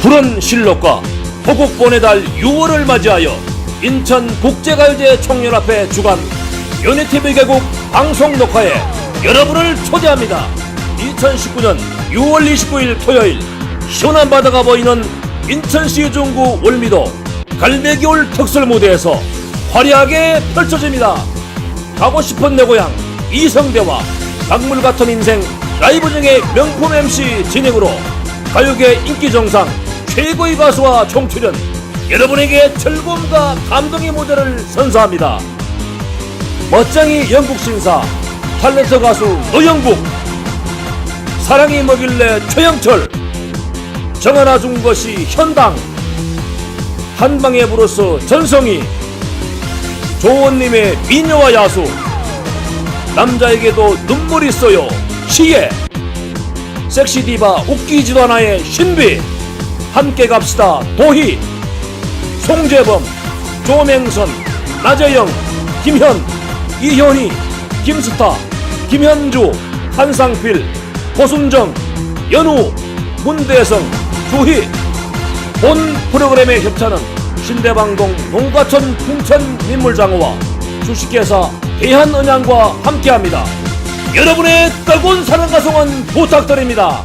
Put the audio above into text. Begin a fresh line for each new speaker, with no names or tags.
푸른 실록과 호국본의 달 6월을 맞이하여 인천 국제가요제 청년앞에 주관 연예TV 개국 방송 녹화에 여러분을 초대합니다. 2019년 6월 29일 토요일 시원한 바다가 보이는 인천시 중구 월미도 갈매기올 특설 무대에서 화려하게 펼쳐집니다. 가고 싶은 내 고향 이성대와 강물 같은 인생 라이브 중의 명품 MC 진행으로 가요계 인기 정상 최고의 가수와 총출연 여러분에게 즐거움과 감동의 무대를 선사합니다. 멋쟁이 영국 신사 탤런트 가수 노영국. 사랑이 뭐길래 최영철. 정하나 준 것이 현당. 한방에 불어서 전성이. 조원님의 미녀와 야수. 남자에게도 눈물이 있어요. 시예 섹시 디바 웃기지도 않아의 신비 함께 갑시다 도희 송재범 조맹선 나재영 김현 이현희 김스타 김현주 한상필 고순정 연우 문대성 주희 본 프로그램의 협찬은 신대방동 농가천 풍천 민물장어와 주식회사 대한은양과 함께합니다. 여러분의 뜨거운 사랑과 성원 부탁드립니다.